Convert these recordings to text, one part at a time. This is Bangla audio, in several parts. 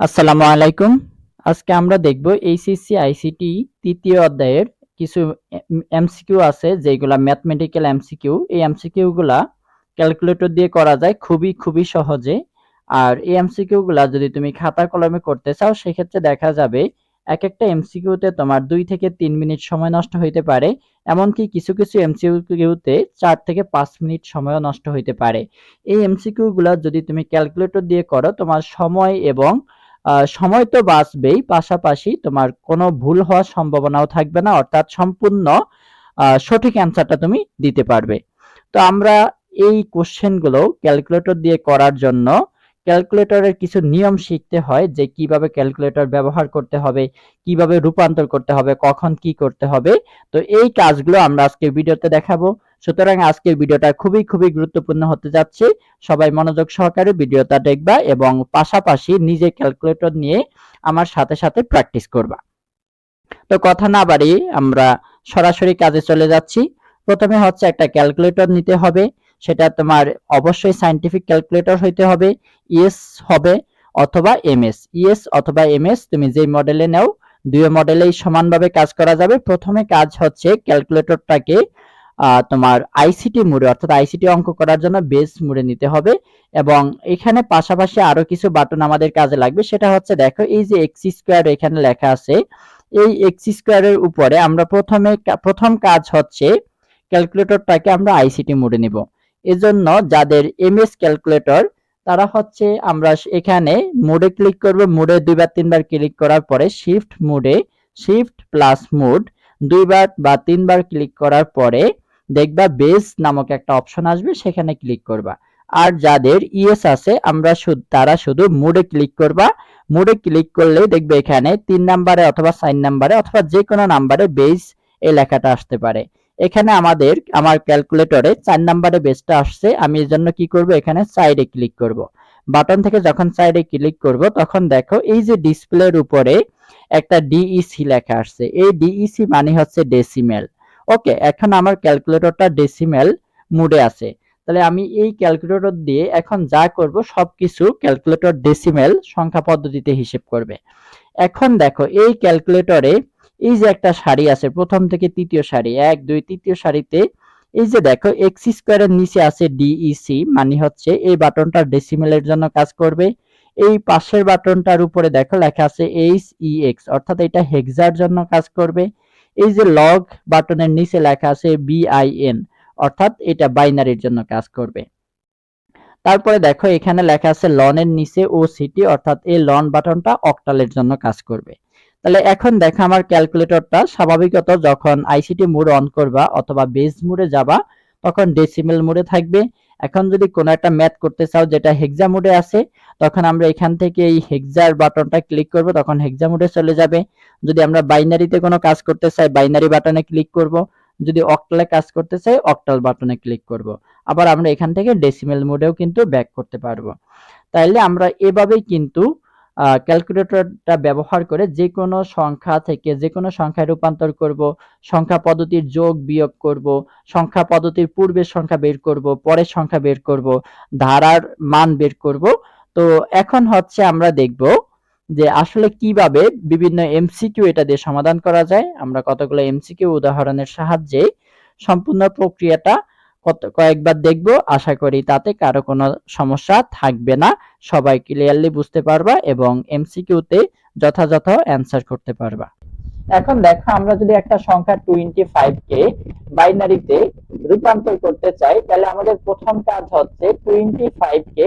আসসালামু আলাইকুম। আজকে আমরা দেখব এইচএসসি, আইসিটি তৃতীয় অধ্যায়ের কিছু এমসিকিউ আছে, যেগুলা ম্যাথমেটিক্যাল এমসিকিউ। এই এমসিকিউ গুলা ক্যালকুলেটর দিয়ে করা যায় খুবই খুবই সহজে। আর এই এমসিকিউ গুলা যদি তুমি খাতা কলমে করতে চাও, সেক্ষেত্রে দেখা যাবে এক একটা এমসিকিউতে তোমার দুই থেকে তিন মিনিট সময় নষ্ট হইতে পারে, এমনকি কিছু কিছু এমসিকিউতে চার থেকে পাঁচ মিনিট সময়ও নষ্ট হইতে পারে। এই এমসিকিউ গুলা যদি তুমি ক্যালকুলেটর দিয়ে করো, তোমার সময় এবং সময় তো বাঁচবেই, পাশাপাশি তোমার কোনো ভুল হওয়ার সম্ভাবনাও থাকবে না, অর্থাৎ সম্পূর্ণ সঠিক অ্যান্সারটা তুমি দিতে পারবে। তো আমরা এই কোশ্চেনগুলো ক্যালকুলেটর দিয়ে করার জন্য ক্যালকুলেটরের কিছু নিয়ম শিখতে হয় যে কীভাবে ক্যালকুলেটর ব্যবহার করতে হবে, কীভাবে রূপান্তর করতে হবে, কখন কি করতে হবে। তো এই কাজগুলো আমরা আজকে ভিডিওতে দেখাবো। সুতরাং আজকের ভিডিওটা খুবই খুবই গুরুত্বপূর্ণ হতে যাচ্ছে। সবাই মনোযোগ সহকারে ভিডিওটা দেখবা এবং পাশাপাশি নিজে ক্যালকুলেটর নিয়ে আমার সাথে সাথে প্র্যাকটিস করবা। তো কথা না বাড়িয়ে আমরা সরাসরি কাজে চলে যাচ্ছি। প্রথমে হচ্ছে একটা ক্যালকুলেটর নিতে হবে। সেটা তোমার অবশ্যই সাইন্টিফিক ক্যালকুলেটর হইতে হবে। ইএস হবে অথবা এম এমএস ইএস অথবা এমএস তুমি যেই মডেলে নাও দুই মডেলেই সমানভাবে কাজ করা যাবে। প্রথমে কাজ হচ্ছে ক্যালকুলেটরটাকে তোমার আইসিটি মোডে, অর্থাৎ আইসিটি অঙ্ক করার জন্য বেস মোডে নিতে হবে। এবং এখানে পাশাপাশি আরও কিছু বাটন আমাদের কাজে লাগবে। সেটা হচ্ছে দেখো, এই যে এক্স স্কোয়ার এখানে লেখা আছে, এই এক্স স্কোয়ারের উপরে আমরা প্রথমে প্রথম কাজ হচ্ছে ক্যালকুলেটরটাকে আমরা আইসিটি মোডে নিব। এজন্য যাদের এমএস ক্যালকুলেটর তারা হচ্ছে আমরা এখানে মোডে ক্লিক করব। মোডে দুইবার, তিনবার ক্লিক করার পরে শিফট মোডে শিফট প্লাস মোড, দুইবার বা তিনবার ক্লিক করার পরে দেখবা বেস নামক একটা অপশন আসবে, সেখানে ক্লিক করবা। আর যাদের ইএস আছে, আমরা তারা শুধু মোডে ক্লিক করবা। মোডে ক্লিক করলে দেখবে এখানে তিন নাম্বারে অথবা চার নাম্বারে অথবা যে কোনো নাম্বারে বেস এই লেখাটা আসতে পারে। এখানে আমাদের, আমার ক্যালকুলেটরে চার নাম্বারে বেসটা আসছে, আমি এর জন্য কি করব? এখানে সাইডে ক্লিক করব। বাটন থেকে যখন সাইডে ক্লিক করব, তখন দেখো এই যে ডিসপ্লের উপরে একটা ডিইসি লেখা আসছে। এই ডিইসি মানে হচ্ছে ডেসিমেল ওকে, এখন আমার ক্যালকুলেটরটা ডেসিমেল মুডে আছে। তাহলে আমি এই ক্যালকুলেটর দিয়ে এখন যা করব, সবকিছু ক্যালকুলেটর ডেসিমেল সংখ্যা পদ্ধতিতে হিসেব করবে। এখন দেখো, এই ক্যালকুলেটরে এই যে একটা সারি আছে, প্রথম থেকে তৃতীয় সারি, এক, দুই, তৃতীয় সারিতে এই যে দেখো এক্স স্কোয়ারের নিচে আছে ডিইসি মানে হচ্ছে এই বাটনটা ডেসিমেলের জন্য কাজ করবে। এই পাশের বাটনটার উপরে দেখো লেখা আছে এইচ ই এক্স অর্থাৎ এটা হেক্সার জন্য কাজ করবে। এই যে লগ বাটনের নিচে লেখা আছে বিআইএন অর্থাৎ এটা বাইনারির জন্য কাজ করবে। তারপরে দেখো, এখানে লেখা আছে লনের নিচে ও সিটি অর্থাৎ এই লন বাটনটা অক্টালের জন্য কাজ করবে। তাহলে এখন দেখো, আমার ক্যালকুলেটরটা স্বাভাবিকত যখন আইসিটি মোড অন করবা অথবা বেস মোডে যাবা, তখন ডেসিমেল মোডে থাকবে। এখন যদি কোনো একটা ম্যাথ করতে চাও যেটা হেক্সা মোডে আছে, তখন আমরা এখান থেকে এই হেক্সার বাটনটা ক্লিক করব, তখন হেক্সা মোডে চলে যাবে। যদি আমরা বাইনারিতে কোনো কাজ করতে চাই বাইনারি বাটনে ক্লিক করব। যদি অক্টালে কাজ করতে চাই অক্টাল বাটনে ক্লিক করব। আবার আমরা এখান থেকে ডেসিমেল মোডেও কিন্তু ব্যাক করতে পারব। তাইলে আমরা এভাবেই কিন্তু ক্যালকুলেটরটা ব্যবহার করে যে কোনো সংখ্যা থেকে যে কোনো সংখ্যায় রূপান্তর করব, সংখ্যা পদ্ধতির যোগ বিয়োগ করব, সংখ্যা পদ্ধতির পূর্বের সংখ্যা বের করব, পরের সংখ্যা বের করব, ধারার মান বের করব। তো এখন হচ্ছে আমরা দেখব যে আসলে কীভাবে বিভিন্ন এমসিকিউ এটা দিয়ে সমাধান করা যায়। আমরা কতগুলো এমসিকিউ উদাহরণের সাহায্যে সম্পূর্ণ প্রক্রিয়াটা কত, কয়েকবার দেখব, আশা করি তাতে কারও কোনো সমস্যা থাকবে না। সবাই ক্লিয়ারলি বুঝতে পারবা এবং এমসিকিউতে যথাযথ অ্যান্সার করতে পারবা। এখন দেখো, আমরা যদি একটা সংখ্যা টোয়েন্টি ফাইভ কে বাইনারিতে রূপান্তর করতে চাই, তাহলে আমাদের প্রথম কাজ হচ্ছে টোয়েন্টি ফাইভ কে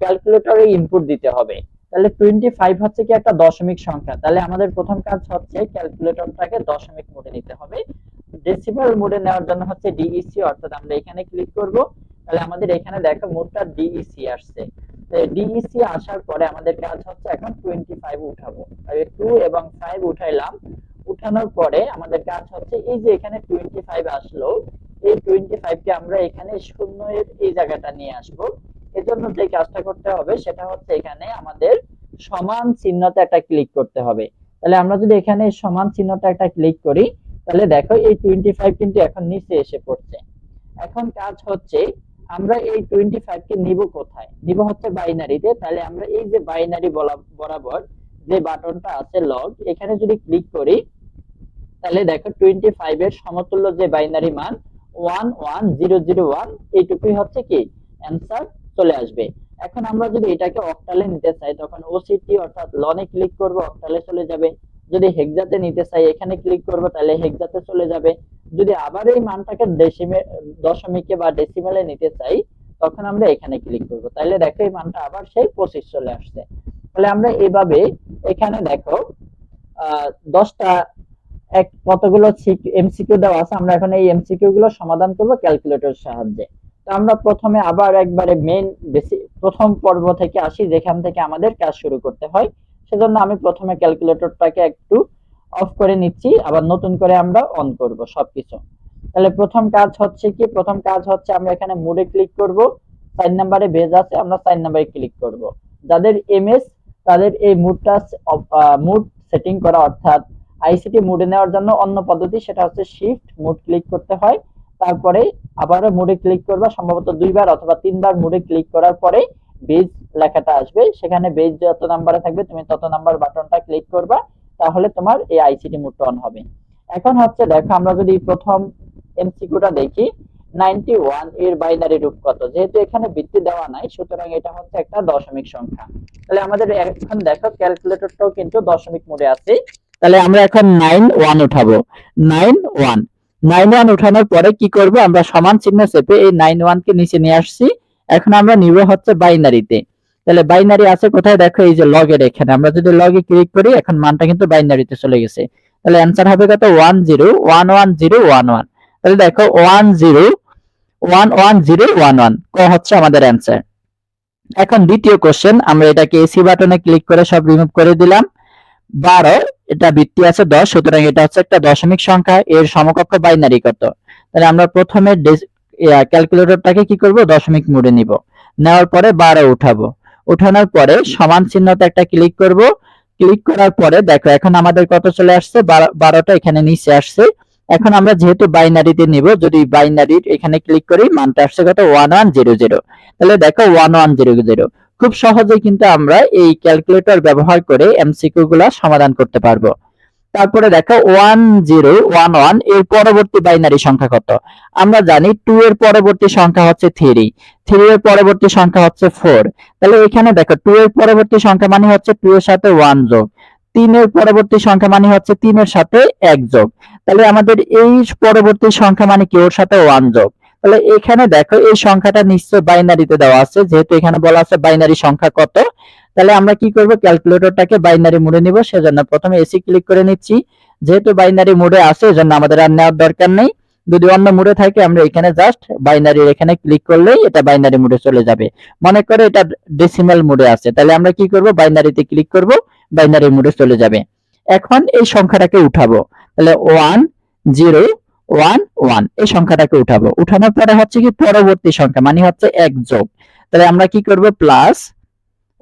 ক্যালকুলেটরে ইনপুট দিতে হবে। তাহলে টোয়েন্টি ফাইভ হচ্ছে কি একটা দশমিক সংখ্যা। তাহলে আমাদের প্রথম কাজ হচ্ছে ক্যালকুলেটরটাকে দশমিক মোডে নিতে হবে। ডেসিমাল মোডে নেওয়ার জন্য হচ্ছে ডিইসি অর্থাৎ আমরা এখানে ক্লিক করব। তাহলে আমাদের এখানে দেখো মোডটা ডিইসি আসছে। ডিইসি আসার পরে আমাদের কাজ হচ্ছে এখন টোয়েন্টি ফাইভ উঠাবো টু এবং ফাইভ উঠাইলাম। উঠানোর পরে আমাদের কাজ হচ্ছে এই যে এখানে টোয়েন্টি ফাইভ আসলো, এই টোয়েন্টি ফাইভ কে আমরা এখানে শূন্য এর এই জায়গাটা নিয়ে আসব। এজন্য যে কাজটা করতে হবে সেটা হচ্ছে এখানে আমাদের সমান চিহ্নতে একটা ক্লিক করতে হবে। তাহলে আমরা যদি এখানে সমান চিহ্নটা একটা ক্লিক করি তাহলে দেখো এই টোয়েন্টি ফাইভ কিন্তু এখন নিচে এসে পড়ছে। এখন কাজ হচ্ছে, আমরা এই টোয়েন্টি ফাইভ কে নিব কোথায়? নিব হচ্ছে বাইনারিতে, তাহলে আমরা এই যে বাইনারি বরাবর যে বাটনটা আছে লগ এখানে যদি ক্লিক করি, তাহলে দেখো টোয়েন্টি ফাইভ এর সমতুল্য যে বাইনারি মান one one zero zero one এইটুকুই হচ্ছে কি? অ্যান্সার চলে আসবে। এখন আমরা যদি এটাকে অক্টালে নিতে চাই, তখন ওসিটি অর্থাৎ লনে ক্লিক করব অক্টালে চলে যাবে। যদি হেক্সাতে নিতে চাই, এখানে ক্লিক করব, তাহলে হেক্সাতে চলে যাবে। যদি আবার এই মানটাকে ডেসিমে দশমিকে বা ডেসিমেলে নিতে চাই, তখন আমরা এখানে ক্লিক করব। তাহলে দেখো এই মানটা আবার সেই পঁচিশ চলে আসছে। তাহলে আমরা এভাবে এখানে দেখো দশটা এক কতগুলো এমসিকিউ দেওয়া আছে, আমরা এখন এই এমসিকিউ গুলো সমাধান করব ক্যালকুলেটর সাহায্যে। তো আমরা প্রথমে আবার একবারে মেইন প্রথম পর্ব থেকে আসি, যেখান থেকে আমাদের কাজ শুরু করতে হয়। সেজন্য আমি প্রথমে ক্যালকুলেটরটাকে একটু অফ করে নিচ্ছি, আবার নতুন করে আমরা অন করব সবকিছু। তাহলে প্রথম কাজ হচ্ছে কি? প্রথম কাজ হচ্ছে আমরা এখানে মুডে ক্লিক করব সাইন নাম্বারে বেজ আছে, আমরা সাইন নাম্বারে ক্লিক করব। যাদের এমএস তাদের এই মুডটা মুড সেটিং করা, অর্থাৎ আইসিটি মুডে নেওয়ার জন্য অন্য পদ্ধতি সেটা হচ্ছে শিফট মুড ক্লিক করতে হয়। তারপরে আবারও মুডে ক্লিক করবা, সম্ভবত দুইবার অথবা তিনবার মুডে ক্লিক করার পরে বেজ লেখাটা আসবে, সেখানে বেজ যত নাম্বারে থাকবে, তুমি তত নাম্বার বাটনটা ক্লিক করবা, তাহলে তোমার এই আইসিটি মুডটা অন হবে। এখন হচ্ছে দেখো, আমরা যদি প্রথম এমসিকিউটা দেখি 91 এর বাইনারি রূপ কত? যেহেতু এখানে বৃত্তি দেওয়া নাই, সুতরাং এটা হচ্ছে একটা দশমিক সংখ্যা। তাহলে আমাদের এখন দেখো ক্যালকুলেটরটাও কিন্তু দশমিক মোডে আছে। তাহলে আমরা এখন 91 উঠাবো। 91 91 উঠানোর পরে কি করব? আমরা সমান চিহ্ন চেপে এই 91 কে নিচে নিয়ে আসছি। এখন আমরা নিব হচ্ছে বাইনারিতে। তাহলে বাইনারি আছে কোথায়? দেখো এই যে লগের এখানে। আমরা যদি লগে ক্লিক করি, এখন মানটা কিন্তু বাইনারিতে চলে গেছে। তাহলে অ্যান্সার হবে কত? One zero one one zero one one তাহলে দেখো one zero one one zero one one ক হচ্ছে আমাদের অ্যান্সার এখন দ্বিতীয় কোশ্চেন আমরা এটাকে এসি বাটনে ক্লিক করে সব রিমুভ করে দিলাম। বারো, এটা বৃত্তি আছে দশ, সুতরাং এটা হচ্ছে একটা দশমিক সংখ্যা। এর সমকক্ষ বাইনারি কত? তাহলে আমরা প্রথমে ক্যালকুলেটরটাকে কি করব? দশমিক মোডে নিব। নেওয়ার পরে বারো উঠাবো। উঠানোর পরে সমান চিহ্নতে একটা ক্লিক করব। ক্লিক করার পরে দেখো, এখন আমাদের কত চলে আসছে? বারোটা এখানে নিচে আসছে। এখন আমরা যেহেতু বাইনারিতে নিব, যদি বাইনারির এখানে ক্লিক করি, মানটা আসছে কত? ওয়ান ওয়ান জিরো জিরো তাহলে দেখো ওয়ান ওয়ান জিরো জিরো খুব সহজে কিন্তু আমরা এই ক্যালকুলেটর ব্যবহার করে এমসিকিউ গুলা সমাধান করতে পারব। তারপরে দেখো ওয়ান জিরো ওয়ান ওয়ানের পরবর্তী বাইনারি সংখ্যা কত? আমরা জানি টু এর পরবর্তী সংখ্যা হচ্ছে থ্রি থ্রি এর পরবর্তী সংখ্যা হচ্ছে ফোর তাহলে এখানে দেখো টু এর পরবর্তী সংখ্যা মানে হচ্ছে টু এর সাথে ওয়ান যোগ। তিনের পরবর্তী সংখ্যা মানে হচ্ছে তিনের সাথে এক যোগ। তাহলে আমাদের এই পরবর্তী সংখ্যা মানে কি? ওর সাথে ওয়ান যোগ। তাহলে এখানে দেখো, এই সংখ্যাটা নিশ্চয় বাইনারিতে দেওয়া আছে, যেহেতু এখানে বলা আছে বাইনারি সংখ্যা কত। তাহলে আমরা কি করব? ক্যালকুলেটরটাকে বাইনারি মোডে নিব, সেজন্য প্রথমে এসি ক্লিক করে নিচ্ছি। যেহেতু বাইনারি মোডে আছে, এজন্য আমাদের আর নেওয়ার দরকার নেই। যদি অন্য মোডে থাকে, আমরা এখানে জাস্ট বাইনারি এখানে ক্লিক করলেই এটা বাইনারি মোডে চলে যাবে। মনে করে এটা ডেসিমাল মোডে আছে, তাহলে আমরা কি করব? বাইনারিতে ক্লিক করব, বাইনারি মোডে চলে যাবে। এখন এই সংখ্যাটাকে উঠাবো। তাহলে ওয়ান, জিরো ওয়ান ওয়ান এই সংখ্যাটাকে উঠাবো। উঠানোর পরে হচ্ছে কি পরবর্তী সংখ্যা মানে হচ্ছে এক যোগ। তাহলে আমরা কি করব? প্লাস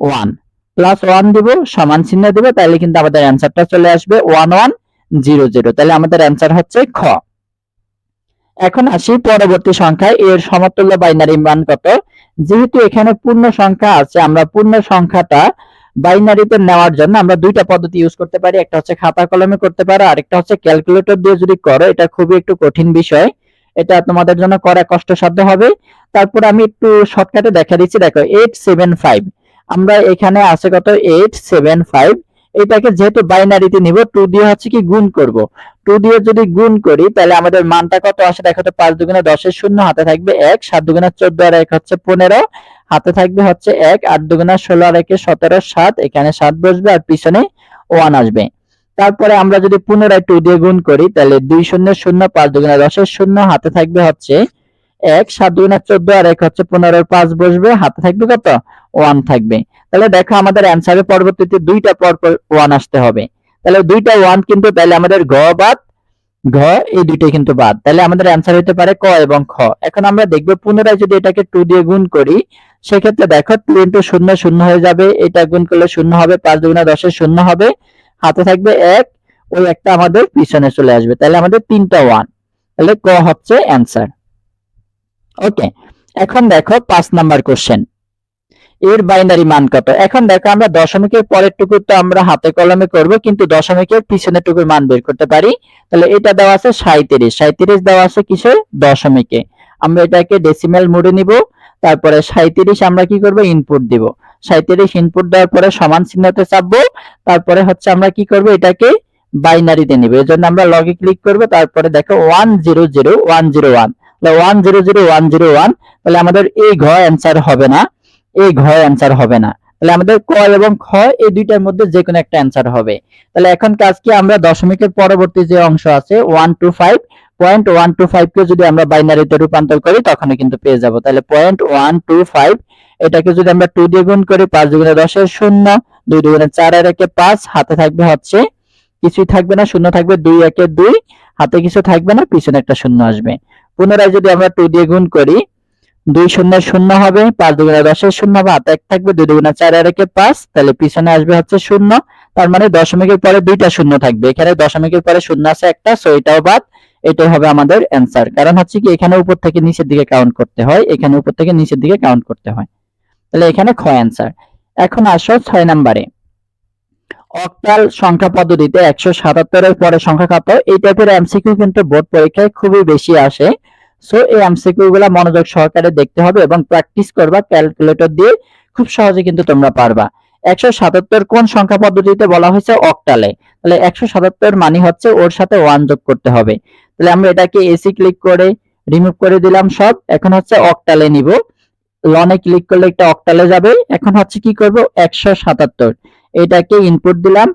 ওয়ান প্লাস ওয়ান দিব, সমান চিহ্ন দিব, তাহলে কিন্তু আমাদের অ্যান্সারটা চলে আসবে ওয়ান ওয়ান জিরো জিরো তাহলে আমাদের অ্যান্সার হচ্ছে খ। এখন আসি পরবর্তী সংখ্যায়। এর সমতুল্য বাইনারি মান কত? যেহেতু এখানে পূর্ণ সংখ্যা আছে, আমরা পূর্ণ সংখ্যাটা বাইনারিতে নেওয়ার জন্য আমরা দুইটা পদ্ধতি ইউজ করতে পারি। একটা হচ্ছে খাতা কলমে করতে পারো আরেকটা হচ্ছে ক্যালকুলেটর দিয়ে যদি করো, এটা খুবই একটু কঠিন বিষয়। এটা তোমাদের জন্য করা কষ্টসাধ্য হবে। তারপর আমি একটু শর্টকাটে দেখা দিচ্ছি। দেখো এইট সেভেন ফাইভ আমরা এখানে আছে কত? এইট সেভেন ফাইভ এটাকে যেহেতু বাইনারিতে নিব টু দিয়ে হচ্ছে কি গুণ করব। টু দিয়ে যদি গুণ করি, তাহলে আমাদের মানটা কত আসে? দেখো তো পাঁচ দুগুণে দশের শূন্য, হাতে থাকবে এক, সাত দুগুণে চোদ্দ আর এক হচ্ছে পনেরো, হাতে থাকবে হচ্ছে এক, আট দুগুণা ষোলো আর একে সতেরো, সাত, এখানে সাত বসবে আর পিছনে ওয়ান আসবে। তারপরে আমরা যদি পুনরায় টু দিয়ে গুণ করি, তাহলে দুই শূন্য শূন্য, পাঁচ দুগুণা দশের শূন্য, হাতে থাকবে হচ্ছে এক, সাত দুগুণা চোদ্দ, আর এক হচ্ছে পনেরো পাঁচ বসবে, হাতে থাকবে কত? ওয়ান থাকবে। তাহলে দেখো আমাদের অ্যান্সারে পরবর্তীতে দুইটা পর ওয়ান আসতে হবে। তাহলে দুইটা ওয়ান কিন্তু তাহলে আমাদের গ বাদ, ঘ, এই দুইটাই কিন্তু বাদ। তাহলে আমাদের অ্যান্সার হতে পারে ক এবং খ। এখন আমরা দেখব পুনরায় যদি এটাকে টু দিয়ে গুণ করি, সেক্ষেত্রে দেখো টু ইন্টু শূন্য শূন্য হয়ে যাবে। এটা গুণ করলে শূন্য হবে, পাঁচ দুগুণা দশের শূন্য হবে। হাতে থাকবে এক, ওই একটা আমাদের পিছনে চলে আসবে। তাহলে আমাদের তিনটা ওয়ান তাহলে ক হচ্ছে অ্যান্সার ওকে এখন দেখো পাঁচ নাম্বার কোশ্চেন এর বাইনারি মান কত? এখন দেখো আমরা দশমিকের পরের টুকু তো আমরা হাতে কলমে করব, কিন্তু দশমিকের পিছনের টুকুর মান বের করতে পারি। তাহলে এটা দেওয়া আছে সাঁইত্রিশ। সাঁইত্রিশ দেওয়া আছে কিসে দশমিকে। আমরা এটাকে ডেসিমেল মোডে নিব, তারপরে সাঁইত্রিশ আমরা কি করব? ইনপুট দিব। সাঁইত্রিশ ইনপুট দেওয়ার পরে সমান চিহ্নতে চাপবো, তারপরে হচ্ছে আমরা কি করব? এটাকে বাইনারিতে নিব। এর জন্য আমরা লগে ক্লিক করব, তারপরে দেখো one zero zero one zero one one zero zero one zero one তাহলে আমাদের এই ঘ অ্যান্সার হবে না। এই ঘ অ্যান্সার হবে না। তাহলে আমাদের ক এবং খ এই দুইটার মধ্যে যে কোনো একটা অ্যান্সার হবে। তাহলে এখন কাজ কি, আমরা দশমিকের পরবর্তী যে অংশ আছে one two five point one two five কে যদি আমরা বাইনারিতে রূপান্তর করি তখন কিন্তু পেয়ে যাব। তাহলে পয়েন্ট ওয়ান টু ফাইভ এটাকে যদি আমরা টু দিয়ে গুণ করি, পাঁচ দুগুণে দশের শূন্য, দুই দুগুণে চার একে পাঁচ, হাতে থাকবে হচ্ছে, কিছুই থাকবে না, শূন্য থাকবে দুই একে দুই, হাতে কিছু থাকবে না, পিছনে একটা শূন্য আসবে। পুনরায় যদি আমরা টু দিয়ে গুণ করি, দুই শূন্য শূন্য হবে, পাঁচ দুগুণে দশের শূন্য হবে হাতে এক থাকবে, দুই দুগুণে চার আর একে পাঁচ, তাহলে পিছনে আসবে হচ্ছে শূন্য, তার মানে দশমিকের পরে দুইটা শূন্য থাকবে। এখানে দশমিকের পরে শূন্য আছে একটা সো এটাও বাদ, এটাই হবে আমাদের অ্যান্সার কারণ হচ্ছে কি, এখানে উপর থেকে নিচের দিকে কাউন্ট করতে হয়, এখানে উপর থেকে নিচের দিকে কাউন্ট করতে হয়। তাহলে এখানে খ অ্যান্সার এখন আসো ছয় নাম্বারে। অক্টাল সংখ্যা পদ্ধতিতে একশো সাতাত্তরের পরে সংখ্যা কত? এই টাইপের এমসিকিউ কিন্তু বোর্ড পরীক্ষায় খুবই বেশি আসে। সো এই এমসিকিউ গুলা মনোযোগ সহকারে দেখতে হবে এবং প্র্যাকটিস করবা ক্যালকুলেটর দিয়ে খুব সহজে কিন্তু তোমরা পারবা। একশো সাতাত্তর কোন সংখ্যা পদ্ধতিতে বলা হয়েছে? অক্টালে তাহলে একশো সাতাত্তর মানে হচ্ছে ওর সাথে ওয়ান যোগ করতে হবে। তাহলে আমরা এটাকে এসি ক্লিক করে রিমুভ করে দিলাম সব। এখন হচ্ছে অক্টালে নিব। লনে ক্লিক করলে একটা অক্টালে যাবে। এখন হচ্ছে কি করব? একশো সাতাত্তর। এটাকে ইনপুট দিলাম।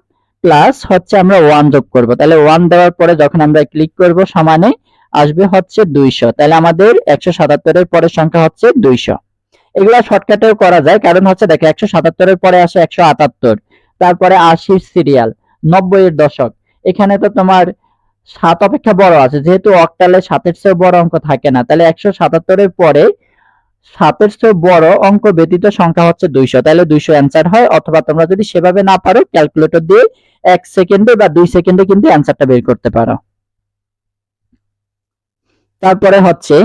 প্লাস হচ্ছে আমরা ওয়ান যোগ করব। তাহলে ওয়ান দেওয়ার পরে যখন আমরা ক্লিক করব সমানে আসবে হচ্ছে দুইশো। তাহলে আমাদের একশো সাতাত্তরের পরের সংখ্যা হচ্ছে দুইশো। এগুলা শর্টকাটেও করা যায়, কারণ হচ্ছে দেখো, একশো সাতাত্তরের পরে আসে একশো আটাত্তর। তারপরে আশির সিরিয়াল নব্বই এর দশক। এখানে তো তোমার সাত অপেক্ষা বড় আছে, যেহেতু অক্টালে সাতের চেয়ে বড় অঙ্ক থাকে না। তাহলে একশো সাতাত্তরের পরে সাতের চেয়ে বড় অঙ্ক ব্যতীত সংখ্যা হচ্ছে দুইশো। তাহলে দুইশো অ্যান্সার হয়, অথবা তোমরা যদি সেভাবে না পারো ক্যালকুলেটর দিয়ে এক সেকেন্ডে বা দুই সেকেন্ডে কিন্তু অ্যান্সারটা বের করতে পারো। তারপরে হচ্ছে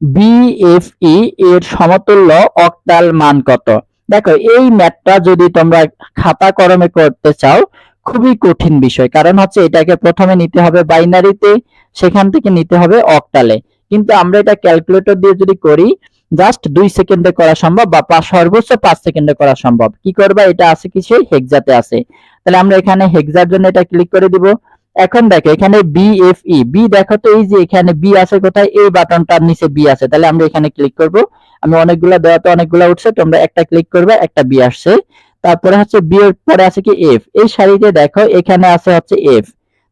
বিএফই এর সমতুল্য অক্টাল মান কত? দেখো, এই ম্যাথটা যদি তোমরা খাতা কলমে করতে চাও, খুবই কঠিন বিষয়। কারণ হচ্ছে এটাকে প্রথমে নিতে হবে বাইনারিতে, সেখান থেকে নিতে হবে অক্টালে। কিন্তু আমরা এটা ক্যালকুলেটর দিয়ে যদি করি, জাস্ট দুই সেকেন্ডে করা সম্ভব বা সর্বোচ্চ পাঁচ সেকেন্ডে করা সম্ভব। কি করবা? এটা আছে কিছু হেক্সাতে আছে। তাহলে আমরা এখানে হেক্সার জন্য এটা ক্লিক করে দিব। এখন দেখো, এখানে বিএফই বি দেখো তো, এই যে এখানে বি আছে কোথায়? এই বাটনটার নিচে বি আছে। তাহলে আমরা এখানে ক্লিক করব। আমি অনেকগুলা, দেওয়াতে অনেকগুলা উঠছে, তোমরা একটা ক্লিক করবে, একটা বি আসছে। তারপরে হচ্ছে বি এর পরে আছে কি এফ এই সারিতে দেখো, এখানে আছে হচ্ছে এফ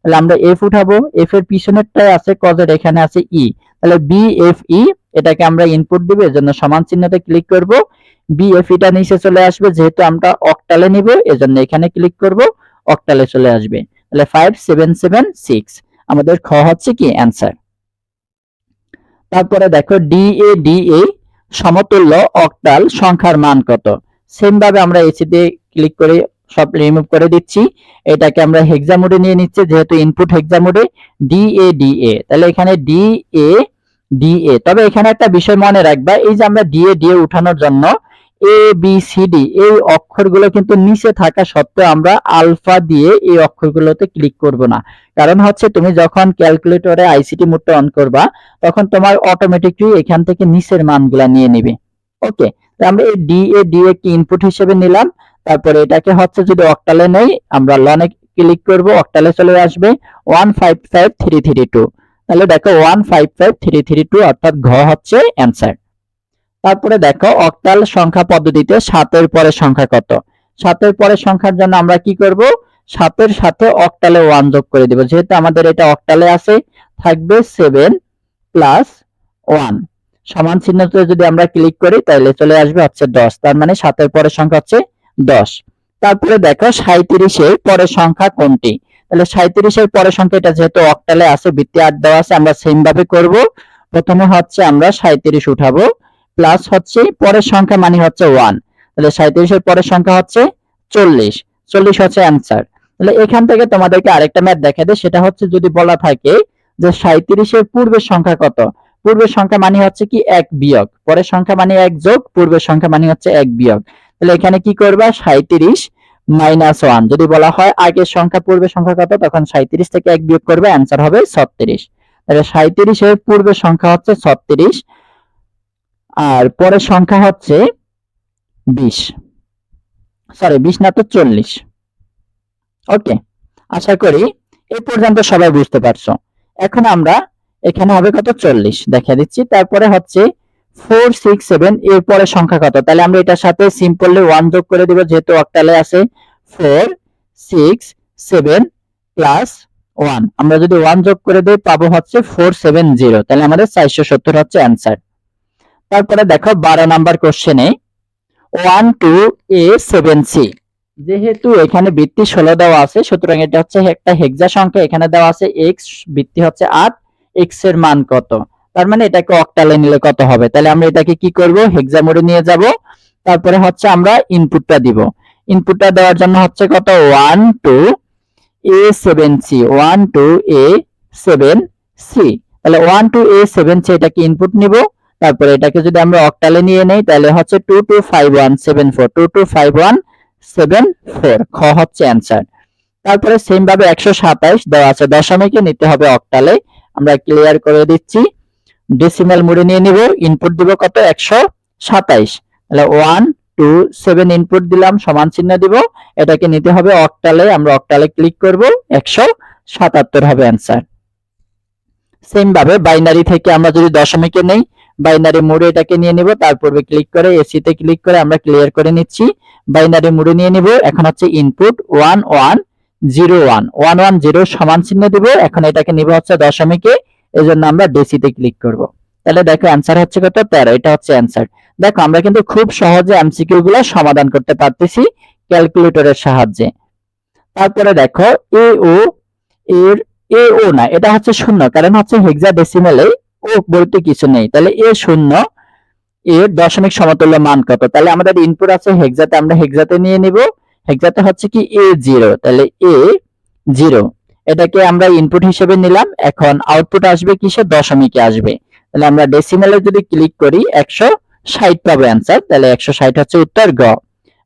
তাহলে আমরা এফ উঠাবো। এফ এর পিছনেরটাই আছে কজের এখানে আছে ই তাহলে বি এফ ই এটাকে আমরা ইনপুট দিব এর জন্য সমান চিহ্নতে ক্লিক করব। বি এফ নিচে চলে আসবে, যেহেতু আমরা অক্টালে নিব, এজন্য এখানে ক্লিক করব অক্টালে চলে আসবে। তাহলে ফাইভ সেভেন সেভেন সিক্স আমাদের খ হচ্ছে কি? অ্যান্সার তারপরে দেখো ডি এ সমতুল্য অক্টাল সংখ্যার মান কত? সেম ভাবে আমরা এসি দিয়ে ক্লিক করে, সব রিমুভ করে দিচ্ছি। এটাকে আমরা হেক্সা মোডে নিয়ে নিচ্ছি, যেহেতু ইনপুট হেক্সা মোডে ডি এ তাহলে এখানে ডি এ তবে এখানে একটা বিষয় মনে রাখবা, এই যে আমরা ডি এ ডি এ উঠানোর জন্য এ বি সি ডি এই অক্ষরগুলো কিন্তু নিচে থাকা সত্ত্বেও আমরা আলফা দিয়ে এই অক্ষরগুলোতে ক্লিক করব না। কারণ হচ্ছে তুমি যখন ক্যালকুলেটরে আইসিটি মোডটা অন করবা, তখন তোমার অটোমেটিকলি এখান থেকে নিচের মানগুলা নিয়ে নিবে। ওকে তো আমরা এই ডি এ ডি এ কি ইনপুট হিসেবে নিলাম। তারপরে এটাকে হচ্ছে যদি অক্টালে নেই, আমরা লনে ক্লিক করব অক্টালে চলে আসবে one five five three three two তাহলে দেখো one five five three three two অর্থাৎ ঘ হচ্ছে অ্যান্সার তারপরে দেখো অক্টাল সংখ্যা পদ্ধতিতে সাতের পরের সংখ্যা কত? সাতের পরের সংখ্যার জন্য আমরা কি করব? সাতের সাথে অক্টালে ওয়ান যোগ করে দিব। যেহেতু আমাদের এটা অক্টালে আছে, থাকবে সেভেন প্লাস ওয়ান সমান চিহ্নতে যদি আমরা ক্লিক করি তাহলে চলে আসবে হচ্ছে দশ। তার মানে সাতের পরের সংখ্যা হচ্ছে দশ। তারপরে দেখো সাঁত্রিশের পরের সংখ্যা কোনটি? তাহলে সাঁত্রিশের পরের সংখ্যা এটা যেহেতু অক্টালে আছে, বৃত্তি আট দেওয়া আছে, আমরা সেম ভাবে করব। প্রথমে হচ্ছে আমরা সাঁত্রিশ উঠাবো। প্লাস হচ্ছে পরের সংখ্যা মানে হচ্ছে ওয়ান তাহলে সাঁত্রিশের পরের সংখ্যা হচ্ছে চল্লিশ। চল্লিশ হচ্ছে অ্যান্সার তাহলে এখান থেকে তোমাদেরকে আরেকটা ম্যাথ দেখা দেয় সেটা হচ্ছে যদি বলা থাকে যে সাঁত্রিশের পূর্বের সংখ্যা কত? পূর্বের সংখ্যা মানে হচ্ছে কি এক বিয়োগ। পরের সংখ্যা মানে এক যোগ, পূর্বের সংখ্যা মানে হচ্ছে এক বিয়োগ। তাহলে এখানে কি করবা? সাঁত্রিশ মাইনাস ওয়ান যদি বলা হয় আগের সংখ্যা পূর্বের সংখ্যা কত, তখন সাঁত্রিশ থেকে এক বিয়োগ করবে অ্যান্সার হবে ছত্রিশ। তাহলে সাঁত্রিশের পূর্বের সংখ্যা হচ্ছে ছত্রিশ। আর পরের সংখ্যা হচ্ছে বিশ। সরি বিশ না তো চল্লিশ। ওকে আশা করি এই পর্যন্ত সবাই বুঝতে পারছ। এখন আমরা এখানে হবে কত? চল্লিশ। দেখা দিচ্ছি। তারপরে হচ্ছে ফোর সিক্স সেভেন এর পরে সংখ্যা কত? তাহলে আমরা এটার সাথে সিম্পলি ওয়ান যোগ করে দিব, যেহেতু অক্টালে আছে four six seven plus one আমরা যদি ওয়ান যোগ করে দিই, পাবো হচ্ছে ফোর সেভেন জিরো তাহলে আমাদের চারশো সত্তর হচ্ছে অ্যান্সার তারপরে দেখো বারো নাম্বার কোশ্চেনে one two A seven C যেহেতু এখানে বৃত্তি ষোলো দেওয়া আছে, সুতরাং এটা হচ্ছে একটা হেক্সা সংখ্যা, এখানে দেওয়া আছে এক্স বৃত্তি হচ্ছে আট এক্সের মান কত। তার মানে এটাকে অক্টালে নিলে কত হবে? তাহলে আমরা এটাকে কি করব? হেক্সা মোডে নিয়ে যাব। তারপরে হচ্ছে আমরা ইনপুটটা দিব। ইনপুটটা দেওয়ার জন্য হচ্ছে কত? One two A seven C one two A seven C তাহলে one two A seven C এটাকে ইনপুট নিব। তারপরে এটাকে যদি আমরা অক্টালে নিয়ে নেই, তাহলে হচ্ছে two two five one seven four two two five one seven four খ হচ্ছে অ্যান্সার তারপরে সেম ভাবে একশো সাতাইশ দেওয়া আছে, দশমিকে নিতে হবে অক্টালে আমরা ক্লিয়ার করে দিচ্ছি। ডেসিমাল মোডে নিয়ে নিব ইনপুট দিব কত? একশো সাতাইশ। তাহলে ওয়ান টু সেভেন ইনপুট দিলাম, সমান চিহ্ন দিব। এটাকে নিতে হবে অক্টালে আমরা অক্টালে ক্লিক করব, একশো সাতাত্তর হবে অ্যান্সার সেম ভাবে বাইনারি থেকে আমরা যদি দশমিকে নেই বাইনারি মোডে এটাকে নিয়ে নিব, তারপরে ক্লিক করে এসিতে ক্লিক করে আমরা ক্লিয়ার করে নিচ্ছি। বাইনারি মোডে নিয়ে নিব, এখন হচ্ছে input one one zero one one one zero সমান চিহ্ন দিব, এখন এটাকে নিব হচ্ছে দশমিকে এই জন্য আমরা ডেসিতে ক্লিক করব। তাহলে দেখো অ্যান্সার হচ্ছে কত? তেরো, এটা হচ্ছে অ্যান্সার দেখো আমরা কিন্তু খুব সহজে এমসিকিউ গুলো সমাধান করতে পারতেছি ক্যালকুলেটরের সাহায্যে। তারপরে দেখো এ ও এর এ ও না, এটা হচ্ছে শূন্য, কারণ হচ্ছে হেক্সা ডেসিমেলে ও বলতে কিছু নেই। তাহলে এ শূন্য এর দশমিক সমতুল্য মান কত? তাহলে আমাদের ইনপুট আছে হেক্সাতে আমরা হেক্সাতে নিয়ে নিব। হেক্সাতে হচ্ছে কি এ জিরো তাহলে এ জিরো এটাকে আমরা ইনপুট হিসেবে নিলাম। এখন আউটপুট আসবে কিসে? দশমিকে আসবে। তাহলে আমরা ডেসিমেলে যদি ক্লিক করি, একশো ষাট পাবে অ্যান্সার তাহলে একশো ষাট হচ্ছে উত্তর গ।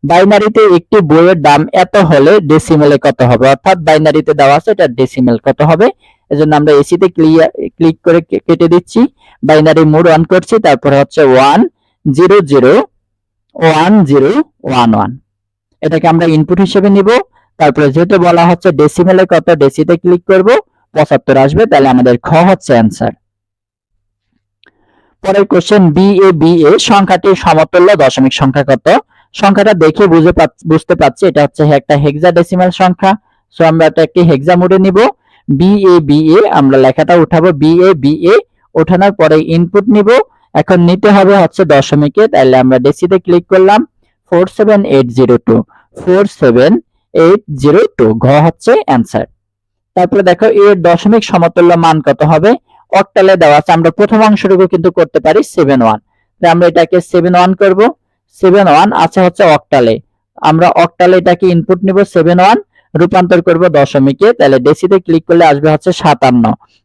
বাইনারিতে একটি বইয়ের দাম এত হলে ডেসিমেলে কত হবে? অর্থাৎ বাইনারিতে দেওয়া আছে এটা ডেসিমেল কত হবে? এজন্য আমরা এসিতে ক্লিয়ার ক্লিক করে কেটে দিচ্ছি। বাইনারি মোড অন করছি, তারপরে হচ্ছে one zero zero one zero one one এটাকে আমরা ইনপুট হিসেবে নিব। তারপরে যেহেতু বলা হচ্ছে ডেসিমেলে কত ডেসিতে ক্লিক করব, পঁচাত্তর আসবে, তাহলে আমাদের খ হচ্ছে অ্যান্সার পরের question B A B A সংখ্যাটির সমতুল্য দশমিক সংখ্যা কত? সংখ্যাটা দেখে বুঝে বুঝতে পারছি, এটা হচ্ছে একটা হেক্সাডেসিমাল সংখ্যা। সো আমরা এটাকে হেক্সা মোডে নিব। বি বি এ আমরা লেখাটা উঠাবো বি এ বি এ ওঠানোর পরে ইনপুট নিব। এখন নিতে হবে হচ্ছে দশমিকে তাহলে আমরা ডেসিতে ক্লিক করলাম four seven eight zero two four seven eight zero two ঘ হচ্ছে অ্যান্সার তারপরে দেখো, এর দশমিক সমতুল্য মান কত হবে? অক্টালে দেওয়া আছে, আমরা প্রথম অংশটুকু কিন্তু করতে পারি সেভেন ওয়ান আমরা এটাকে সেভেন ওয়ান করব। সেভেন ওয়ান আছে হচ্ছে অক্টালে আমরা অক্টালে এটাকে ইনপুট নিব সেভেন ওয়ান রূপান্তর করব দশমিকে, তাহলে ডেসিতে ক্লিক করলে আসবে হচ্ছে সাতান্ন।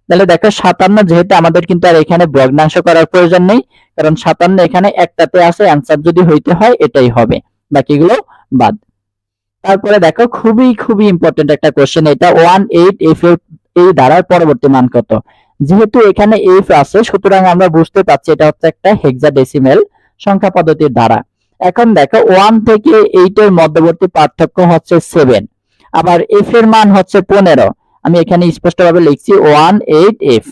তাহলে দেখো সাতান্ন যেহেতু আমাদের কিন্তু আর এখানে ভগ্নাংশ করার প্রয়োজন নেই, কারণ সাতান্ন এখানে একটাতে আছে অ্যান্সার যদি হইতে হয় এটাই হবে। বাকিগুলো বাদ। তারপরে দেখো খুবই খুবই ইম্পর্টেন্ট একটা কোশ্চেন এটা ওয়ান এইট এফ এই ধারার পরবর্তী মান কত? যেহেতু এখানে এফ আছে, সুতরাং আমরা বুঝতে পারছি এটা হচ্ছে একটা হেক্সাডেসিমেল সংখ্যা পদ্ধতির ধারা। এখন দেখো ওয়ান থেকে এইটের মধ্যবর্তী পার্থক্য হচ্ছে সেভেন আবার এফ এর মান হচ্ছে পনেরো। আমি এখানে স্পষ্টভাবে লিখছি one eight F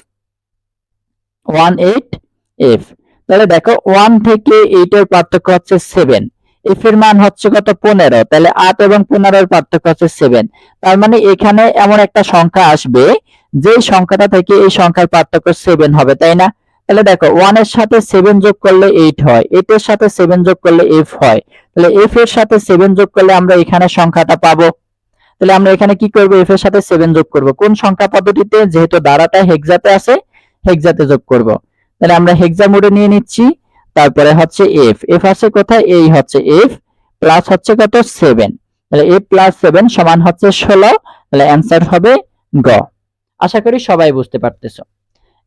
one eight F তাহলে দেখো ওয়ান থেকে এইট এর পার্থক্য হচ্ছে সেভেন এফ এর মান হচ্ছে কত? পনেরো। তাহলে আট এবং পনেরোর পার্থক্য হচ্ছে সেভেন তার মানে এখানে এমন একটা সংখ্যা আসবে যে সংখ্যাটা থেকে এই সংখ্যার পার্থক্য সেভেন হবে, তাই না? তাহলে দেখো ওয়ানের সাথে সেভেন যোগ করলে এইট হয় এইট এর সাথে সেভেন যোগ করলে এফ হয়। তাহলে এফ এর সাথে সেভেন যোগ করলে আমরা এখানে সংখ্যাটা পাবো তাহলে আমরা এখানে কি করব? এফ এর সাথে সেভেন যোগ করব। কোন সংখ্যা পদ্ধতিতে? যেহেতু দ্বারাটা হেক্সাতে আছে হেক্সাতে যোগ করব। তাহলে আমরা হেক্সা মোডে নিয়ে নিচ্ছি, তারপরে হচ্ছে এফ এফ আছে কোথায়? এই হচ্ছে এফ প্লাস হচ্ছে কত? সেভেন তাহলে এফ প্লাস সেভেন সমান হচ্ছে ষোলো। তাহলে অ্যান্সার হবে গ। আশা করি সবাই বুঝতে পারতেছো।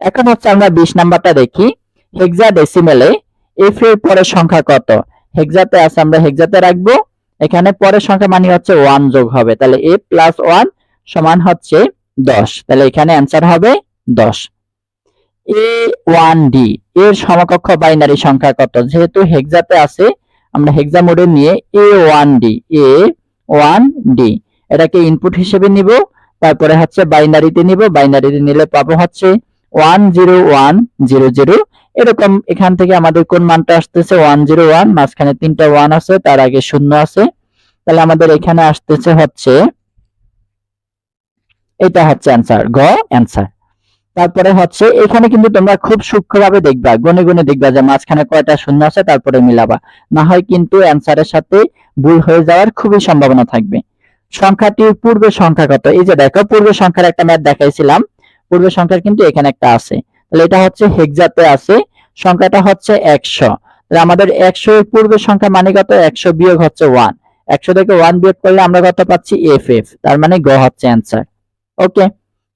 এখন হচ্ছে আমরা বিশ নাম্বারটা দেখি। হেক্সা ডেসিমেলে এফ এর পরের সংখ্যা কত? হেক্সাতে আছে, আমরা হেক্সাতে রাখব। এখানে পরের সংখ্যা মানে হচ্ছে ওয়ান যোগ হবে। তাহলে এ প্লাস ওয়ান সমান হচ্ছে দশ। তাহলে এখানে অ্যান্সার হবে দশ। এ ওয়ান ডি এর সমকক্ষ বাইনারি সংখ্যা কত? যেহেতু হেক্সাতে আছে, আমরা হেক্সা মোডে নিয়ে A one D A one D এটাকে ইনপুট হিসেবে নিব, তারপরে হচ্ছে বাইনারিতে নিব বাইনারিতে নিলে পাবো হচ্ছে one zero one zero zero এরকম এখান থেকে আমাদের কোন মানটা আসতেছে? ওয়ান জিরো ওয়ান মাঝখানে তিনটা ওয়ান আছে, তার আগে শূন্য আছে। তাহলে আমাদের এখানে আসতেছে হচ্ছে, এটা হচ্ছে অ্যান্সার গ অ্যান্সার তারপরে হচ্ছে, এখানে কিন্তু তোমরা খুব সূক্ষ্মভাবে দেখবা, গনে গনে দেখবা যে মাঝখানে কয়টা শূন্য আছে, তারপরে মিলাবা। না হয় কিন্তু অ্যান্সারের সাথে ভুল হয়ে যাওয়ার খুবই সম্ভাবনা থাকবে। সংখ্যাটির পূর্বের সংখ্যা কত? এই যে দেখো, পূর্বের সংখ্যার একটা ম্যাথ দেখাইছিলাম। পূর্বের সংখ্যার কিন্তু এখানে একটা আছে। তাহলে এটা হচ্ছে হেক্সাতে আছে, সংখ্যাটা হচ্ছে একশো। তাহলে আমাদের একশো এর পূর্বের সংখ্যা মানে কত? একশো বিয়োগ হচ্ছে ওয়ান একশো থেকে ওয়ান বিয়োগ করলে আমরা কত পাচ্ছি? এফ এফ তার মানে গ হচ্ছে অ্যান্সার ওকে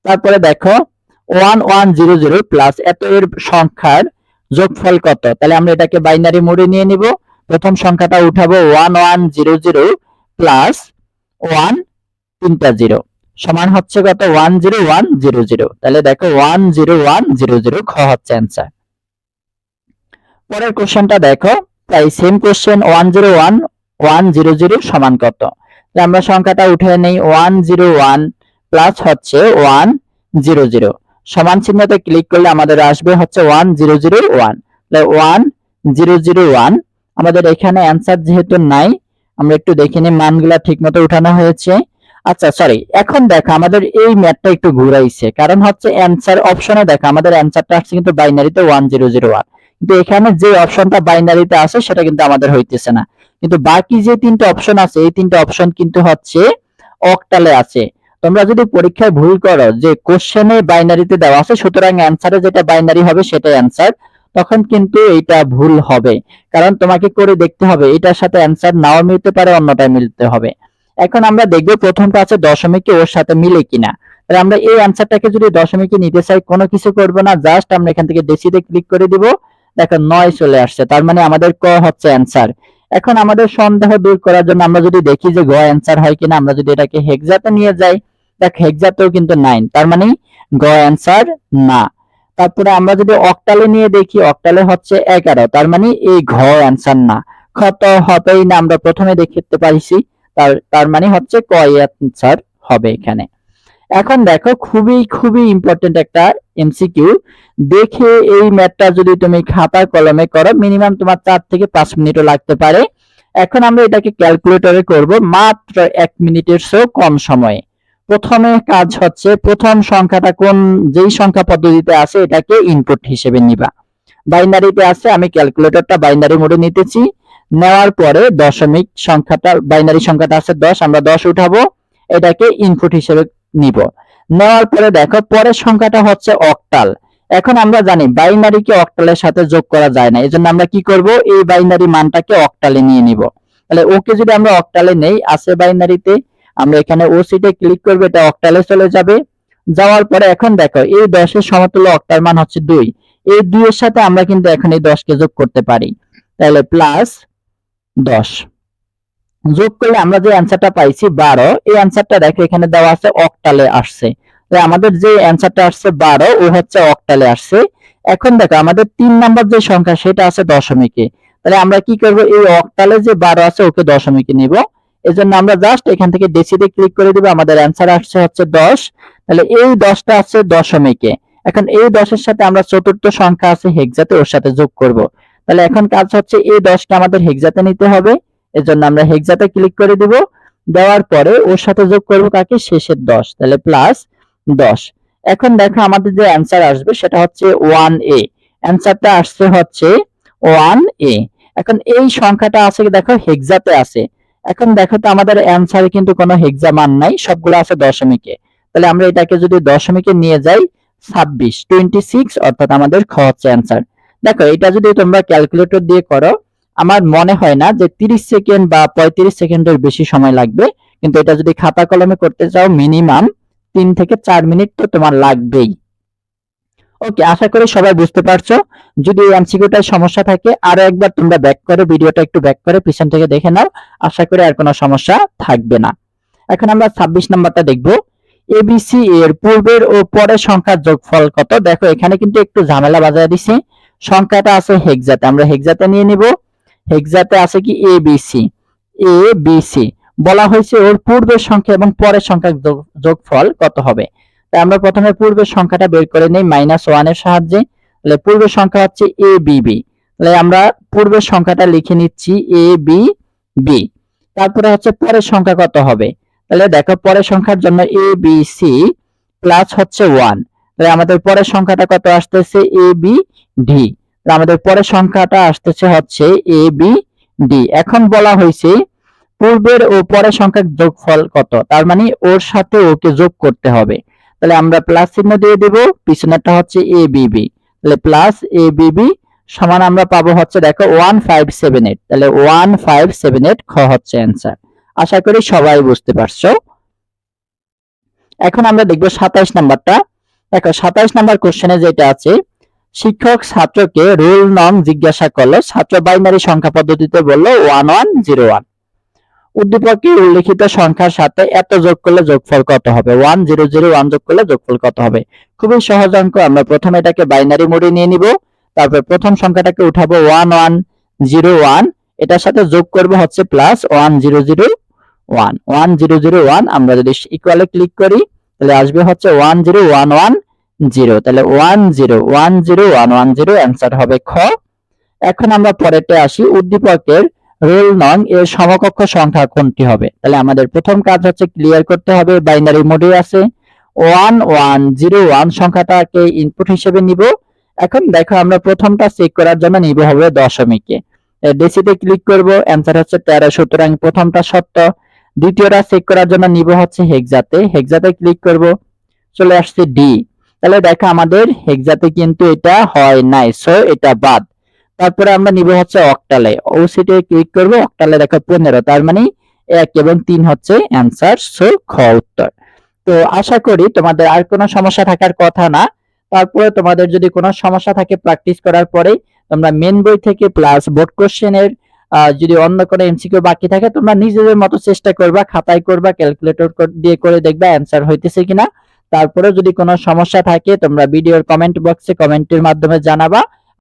তারপরে দেখো one one zero zero plus এত এর সংখ্যার যোগফল কত? তাহলে আমরা এটাকে বাইনারি মোডে নিয়ে নিব। প্রথম সংখ্যাটা উঠাবো one one zero zero plus one তিনটা জিরো সমান হচ্ছে কত one zero one zero zero তাহলে দেখো one zero one zero zero খ হচ্ছে অ্যান্সার পরের কোশ্চেনটা দেখো তাই same question one zero one one zero zero সমান কত আমরা সংখ্যাটা উঠে নেই ওয়ান জিরো ওয়ান প্লাস হচ্ছে ওয়ান জিরো জিরো সমান চিহ্নতে ক্লিক করলে আমাদের আসবে হচ্ছে one zero zero one one zero zero one আমাদের এখানে অ্যান্সার যেহেতু নাই আমরা একটু দেখে নিই মানগুলা ঠিক মতো উঠানো হয়েছে আচ্ছা সরি এখন দেখো আমাদের এই ম্যাথটা একটু ঘুরাইছে। কারণ হচ্ছে অ্যান্সার অপশনে দেখো, আমাদের অ্যান্সারটা আসছে কিন্তু বাইনারিতে ওয়ান জিরো জিরো ওয়ান কিন্তু এখানে যে অপশনটা বাইনারিতে আছে, সেটা কিন্তু আমাদের হইতেছে না। কিন্তু বাকি যে তিনটা অপশন আছে, এই তিনটা অপশন কিন্তু হচ্ছে অক্টালে আছে। তোমরা যদি পরীক্ষায় ভুল করো যে কোশ্চেনে বাইনারিতে দেওয়া আছে, সুতরাং অ্যান্সারে যেটা বাইনারি হবে, সেটাই অ্যান্সার তখন কিন্তু এটা ভুল হবে। কারণ তোমাকে করে দেখতে হবে, এটার সাথে অ্যান্সার নাও মিলতে পারে অন্যটা মিলতে হবে। এখন আমরা দেখব প্রথমটা আছে দশমিকে ওর সাথে মিলে কিনা। তাহলে আমরা এই অ্যান্সারটাকে যদি দশমিকে নিতে চাই, কোনো কিছু করব না জাস্ট আমরা এখান থেকে ডেসিতে ক্লিক করে দিব। দেখো নয় চলে আসছে, তার মানে আমাদের ক হচ্ছে অ্যান্সার এখন আমাদের সন্দেহ দূর করার জন্য আমরা যদি দেখি যে গ অ্যান্সার হয় কিনা, আমরা যদি এটাকে হেক্সাতে নিয়ে যাই, দেখ হেক্সাতেও কিন্তু নাইন তার মানে গ অ্যান্সার না। তারপরে আমরা যদি অক্টালে নিয়ে দেখি অক্টালে হচ্ছে এগারো, তার মানে এই ঘ অ্যান্সার না। খ তো হবেই না, আমরা প্রথমে দেখতে পাইছি। তার তার মানে হচ্ছে ক হবে এখানে। এখন দেখো খুবই খুবই ইম্পর্টেন্ট একটা এমসিকিউ দেখে এই ম্যাথটা যদি তুমি খাতা কলমে করো মিনিমাম তোমার চার থেকে পাঁচ মিনিটও লাগতে পারে। এখন আমরা এটাকে ক্যালকুলেটরে করব মাত্র এক মিনিটের চেয়েও কম সময়ে। প্রথমে কাজ হচ্ছে প্রথম সংখ্যাটা কোন, যেই সংখ্যা পদ্ধতিতে আছে এটাকে ইনপুট হিসেবে নিবা। বাইনারিতে আছে, আমি ক্যালকুলেটরটা বাইনারি মোডে নিতেছি। নেওয়ার পরে দশমিক সংখ্যাটা বাইনারি সংখ্যাটা আছে দশ, আমরা দশ উঠাবো, এটাকে ইনপুট হিসেবে নিব। নেওয়ার পরে দেখো, পরের সংখ্যাটা হচ্ছে অক্টাল এখন আমরা জানি বাইনারিকে অক্টালের সাথে যোগ করা যায় না, এজন্য আমরা কি করব, এই বাইনারি মানটাকে অক্টালে নিয়ে নিব। তাহলে ওকে যদি আমরা অক্টালে নেই, আছে বাইনারিতে আমরা এখানে ও সিটে ক্লিক করব, এটা অক্টালে চলে যাবে। যাওয়ার পরে এখন দেখো, এই দশের সমতুল্য অক্টাল মান হচ্ছে দুই। এই দুইয়ের সাথে আমরা কিন্তু এখন এই দশকে যোগ করতে পারি। তাহলে প্লাস দশ। যোগ করলে আমরা যে অ্যান্সারটা পাইছি বারো, এই অ্যান্সারটা দেখো এখানে দেওয়া আছে অক্টালে আসছে। আমাদের যে অ্যান্সারটা আসছে বারো, ও হচ্ছে অক্টালে আসছে। এখন দেখো আমাদের তিন নাম্বার যে সংখ্যা, সেটা আছে দশমিকে। তাহলে আমরা কি করব? এই অক্টালে যে বারো আছে, ওকে দশমিকে নিব। এজন্য আমরা জাস্ট এখান থেকে ডেসিতে ক্লিক করে দিব, আমাদের অ্যান্সার আসছে হচ্ছে দশ। তাহলে এই দশটা আছে দশমিকে। এখন এই দশের সাথে আমরা চতুর্থ সংখ্যা আছে হেক্সাতে ওর সাথে যোগ করব। তাহলে এখন কাজ হচ্ছে এই দশটা আমাদের হেক্সাতে নিতে হবে। এজন্য আমরা হেক্সাতে ক্লিক করে দিব। দেওয়ার পরে ওর সাথে যোগ করব কাকে? শেষের দশ। তাহলে প্লাস দশ। এখন দেখো আমাদের যে অ্যান্সার আসবে সেটা হচ্ছে ওয়ান এ অ্যান্সারটা আসছে হচ্ছে ওয়ান এ এখন এই সংখ্যাটা আছে দেখো? হেক্সাতে আছে। এখন দেখো তো আমাদের অ্যান্সারে কিন্তু কোনো হেক্সা মান নাই। সবগুলো আছে দশমিকে। তাহলে আমরা এটাকে যদি দশমিকে নিয়ে যাই, ছাব্বিশ। টোয়েন্টি সিক্স অর্থাৎ আমাদের খ হচ্ছে অ্যান্সার দেখো, এটা যদি তোমরা ক্যালকুলেটর দিয়ে করো, আমার মনে হয় না যে তিরিশ সেকেন্ড বা পঁয়ত্রিশ সেকেন্ডের বেশি সময় লাগবে। কিন্তু এটা যদি খাতা কলমে করতে চাও মিনিমাম তিন থেকে চার মিনিট তো তোমার লাগবেই। ওকে আশা করি সবাই বুঝতে পারছ। যদি এমসিকিউটার সমস্যা থাকে, আরও একবার তোমরা ব্যাক করে, ভিডিওটা একটু ব্যাক করে পিছন থেকে দেখে নাও। আশা করি আর কোনো সমস্যা থাকবে না। এখন আমরা ছাব্বিশ নাম্বারটা দেখব। এবিসি এর পূর্বের ও পরের সংখ্যার যোগফল কত? দেখো, এখানে কিন্তু একটু ঝামেলা বাজায় দিছে। সংখ্যাটা আছে হেক্সাতে আমরা হেক্সাতে নিয়ে নিব। হেক্সাতে আছে কি? এবিসি এ বিসি বলা হয়েছে ওর পূর্বের সংখ্যা এবং পরের সংখ্যার যোগ- যোগফল কত হবে? তাই আমরা প্রথমে পূর্বের সংখ্যাটা বের করে নেই মাইনাস ওয়ানের সাহায্যে। তাহলে পূর্বের সংখ্যা হচ্ছে এ বি বি তাহলে আমরা পূর্বের সংখ্যাটা লিখে নিচ্ছি এ বি বি তারপরে হচ্ছে পরের সংখ্যা কত হবে? তাহলে দেখো, পরের সংখ্যার জন্য এ বি সি প্লাস হচ্ছে ওয়ান তাহলে আমাদের পরের সংখ্যাটা কত আসতেছে? এ বি ডি আমাদের পরের সংখ্যাটা আসতেছে হচ্ছে এ বি ডি এখন বলা হয়েছে পূর্বের ও পরের সংখ্যার যোগফল কত? তার মানে ওর সাথে ওকে যোগ করতে হবে। তাহলে আমরা প্লাস চিহ্ন দিয়ে দেব, পিছনেরটা হচ্ছে এ বিবি তাহলে প্লাস এ বিবি সমান আমরা পাবো হচ্ছে দেখো ওয়ান ফাইভ সেভেন এইট। তাহলে ওয়ান ফাইভ সেভেন এইট খ হচ্ছে অ্যান্সার। আশা করি সবাই বুঝতে পারছ। এখন আমরা দেখব সাতাইশ নাম্বারটা। দেখো, সাতাইশ নাম্বার কোশ্চেনে যেটা আছে, শিক্ষক ছাত্রকে রোল নং জিজ্ঞাসা করল, ছাত্র বাইনারি সংখ্যা পদ্ধতিতে বলল ওয়ান ওয়ান জিরো ওয়ান উদ্দীপকে উল্লেখিত সংখ্যার সাথে এত যোগ করলে যোগফল কত হবে? ওয়ান জিরো জিরো ওয়ান যোগ করলে যোগফল কত হবে? খুবই সহজ অঙ্ক, আমরা প্রথমে এটাকে বাইনারি মোডে নিয়ে নিব, তারপর প্রথম সংখ্যাটাকে উঠাবো ওয়ান ওয়ান জিরো ওয়ান এটার সাথে যোগ করব হচ্ছে plus one zero zero one one zero zero one আমরা যদি ইকুয়ালে ক্লিক করি তাহলে আসবে হচ্ছে one zero one one zero তাহলে one zero one zero one one zero answer হবে খ। এখন আমরা পরেরটা আসি। উদ্দীপকের রোল নং এর সমকক্ষ সংখ্যা কোনটি হবে? তাহলে আমাদের প্রথম কাজ হচ্ছে ক্লিয়ার করতে হবে বাইনারি মোডে আছে। ওয়ান ওয়ান জিরো ওয়ান সংখ্যাটাকে ইনপুট হিসেবে নিব। এখন দেখো আমরা প্রথমটা চেক করার জন্য নিব হবে দশমিকে। ডেসিতে ক্লিক করব অ্যান্সার হচ্ছে তেরো, সুতরাং প্রথমটা সত্য। দ্বিতীয়টা চেক করার জন্য নিব হচ্ছে হেক্সাতে হেক্সাতে ক্লিক করব, চলে আসছে ডি তাহলে দেখো আমাদের হেক্সাতে কিন্তু এটা হয় নাই সো এটা বাদ। তারপরে আমরা নিব হচ্ছে অক্টালে ওসিটে ক্লিক করব অক্টালে দেখো পনেরো, তার মানে এক এবং তিন হচ্ছে অ্যান্সার সো খ উত্তর। তো আশা করি তোমাদের আর কোনো সমস্যা থাকার কথা না। তারপরে তোমাদের যদি কোনো সমস্যা থাকে প্র্যাকটিস করার পরে, তোমরা মেন বই থেকে প্লাস বোর্ড কোশ্চেনের যদি অন্য কোনো এমসিকিউ বাকি থাকে, তোমরা নিজেদের মতো চেষ্টা করবা, খাতায় করবা ক্যালকুলেটর দিয়ে করে দেখবা অ্যান্সার হইতেছে কিনা। তারপরে যদি কোনো সমস্যা থাকে, তোমরা ভিডিওর কমেন্ট বক্সে কমেন্টের মাধ্যমে জানাবা।